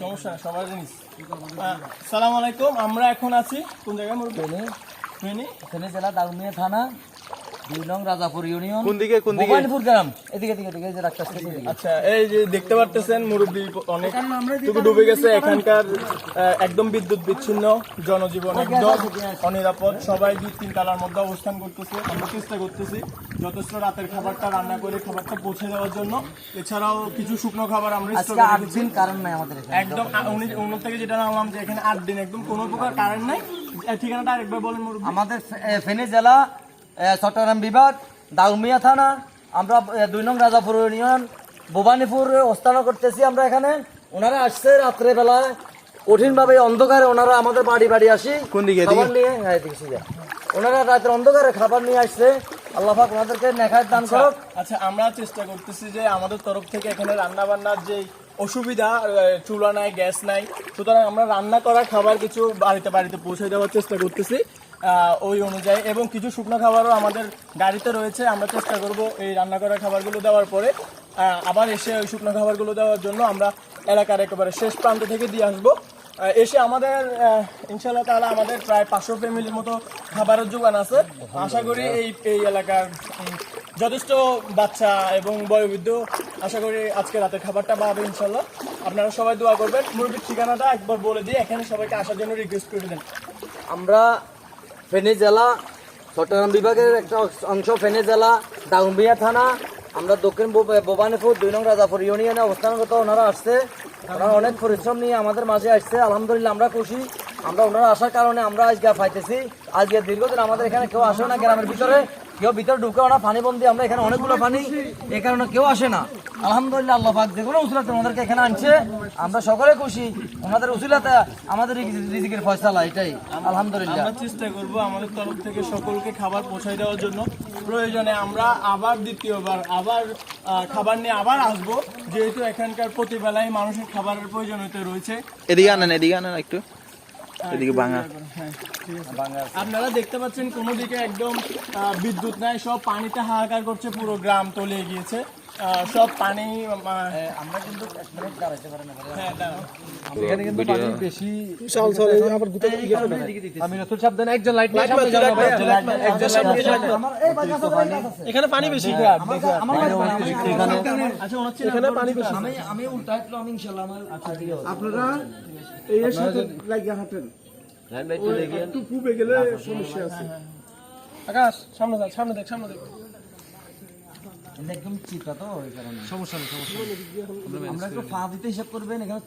সমস্যা সবাই সবার সালাম আলাইকুম আমরা এখন আছি কোন জায়গায় মুরব্বী? ফেনী এখানে জেলা দারুমিয়া থানা। দুই নং রাজাপুর ইউনিয়ন কোন দিকে কোন দিকে? ভবানীপুর গ্রাম। এদিকে এদিকে এদিকে যে রাস্তা আছে, আচ্ছা এই যে দেখতে পারতেছেন মুরব্বী অনেক টুকু ডুবে গেছে এখানকার একদম বিদ্যুৎ বিচ্ছিন্ন জনজীবন একদম অনিরাপদ সবাই দুই তিন তালার মধ্যে অবস্থান করতেছে আমরা চেষ্টা করতেছি যথেষ্ট রাতের খাবারটা রান্না করে খাবারটা পৌঁছে দেওয়ার জন্য। এছাড়াও কিছু শুকনো খাবার আমরা আজকে আট দিন কারণ নাই আমাদের এখানে। একদম উনি উনি থেকে যেটা নামলাম যে এখানে আট দিন একদম কোনো প্রকার কারেন্ট নাই। ঠিকানাটা আরেকবার বলেন আমাদের ফেনী জেলা চট্টগ্রাম বিভাগ দাগমিয়া থানা আমরা দুই নং রাজাপুর ইউনিয়ন ভবানীপুর অবস্থান করতেছি আমরা এখানে। ওনারা আসছে রাত্রে বেলায় কঠিন ভাবে অন্ধকারে ওনারা আমাদের বাড়ি বাড়ি আসি। কোন দিকে, খাবার নিয়ে হ্যাঁ সোজা। ওনারা রাতের অন্ধকারে খাবার নিয়ে আসছে। আল্লাহ পাক ওনাদেরকে নেখায় দান করুক। আচ্ছা আমরা চেষ্টা করতেছি যে আমাদের তরফ থেকে এখানে রান্না বান্নার যে অসুবিধা চুলা নাই গ্যাস নাই সুতরাং আমরা রান্না করা খাবার কিছু বাড়িতে বাড়িতে পৌঁছে দেওয়ার চেষ্টা করতেছি। ওই অনুযায়ী। এবং কিছু শুকনো খাবারও আমাদের গাড়িতে রয়েছে। আমরা চেষ্টা করব এই রান্না করা খাবারগুলো দেওয়ার পরে আবার এসে ওই শুকনো খাবারগুলো দেওয়ার জন্য আমরা এলাকার একেবারে শেষ প্রান্ত থেকে দিয়ে আসব এসে আমাদের ইনশাল্লাহ তাহলে আমাদের প্রায় পাঁচশো ফ্যামিলির মতো খাবারের যোগান আছে। আশা করি এই এই এলাকার যথেষ্ট বাচ্চা এবং বয়োবৃদ্ধ, আশা করি আজকে রাতের খাবারটা পাবে ইনশাল্লাহ আপনারা সবাই দোয়া করবেন। মুরগির ঠিকানাটা একবার বলে দিয়ে এখানে সবাইকে আসার জন্য রিকোয়েস্ট করে দেন। আমরা ফেনী জেলা চট্টগ্রাম বিভাগের একটা অংশ ফেনে জেলা দাগনবিয়া থানা। আমরা দক্ষিণ ভব- ভবানীপুর দুই নং রাজাপুর ইউনিয়নে অবস্থানগত ওনারা আসছে। ওনারা অনেক পরিশ্রম নিয়ে আমাদের মাঝে আসছে। আলহামদুলিল্লাহ, আমরা খুশি। আমরা ওনারা আসার কারণে আমরা আজকে পাইতেছি। আজকে দীর্ঘদিন আমাদের এখানে কেউ আসে না গ্রামের ভিতরে। কেউ ভিতরে ঢুকে না পানি বন্দি আমরা এখানে অনেকগুলো পানি এই কারণে কেউ আসে না। আলহামদুলিল্লাহ আল্লাহ পাক যে কোনো উসিলাতে ওনাদেরকে এখানে আনছে। আমরা সকলে খুশি ওনাদের উসিলাতে আমাদের রিজিক- রিজিকের ফয়সালা এটাই আলহামদুলিল্লাহ। আমরা চেষ্টা করব আমাদের তরফ থেকে সকলকে খাবার পৌঁছায় দেওয়ার জন্য। প্রয়োজনে আমরা আবার দ্বিতীয়বার আবার খাবার নিয়ে আবার আসব। যেহেতু এখানকার প্রতিবেলায় মানুষের খাবারের প্রয়োজনীয়তা রয়েছে। এদিকে আনেন এদিকে আনেন একটু। এদিকে ভাঙা হ্যাঁ। আপনারা দেখতে পাচ্ছেন কোনো দিকে একদম আহ, বিদ্যুৎ নাই সব পানিতে হাহাকার করছে পুরো গ্রাম তলিয়ে গিয়েছে সব পানি আমরা কিন্তু এক মিনিট দাঁড়াইতে পারি না হ্যাঁ, এখানে কিন্তু পানি বেশি আমি নতুন সাবধান একজন লাইট লাইট এখানে পানি বেশি আচ্ছা হচ্ছে এখানে পানি বেশি। আমি আমি উল্টা হাঁটলো আমি ইনশাল্লাহ আমার আপনারা এর সাথে লাগিয়ে হাঁটেন। একটু পূবে গেলে সমস্যা আছে। আকাশ সামনে দেখ সামনে দেখ সামনে দেখ। একদম চিতা তো ওই কারণে। সমস্যা নেই সমস্যা আমরা একটু ফা দিতে হিসাব করবেন এখানে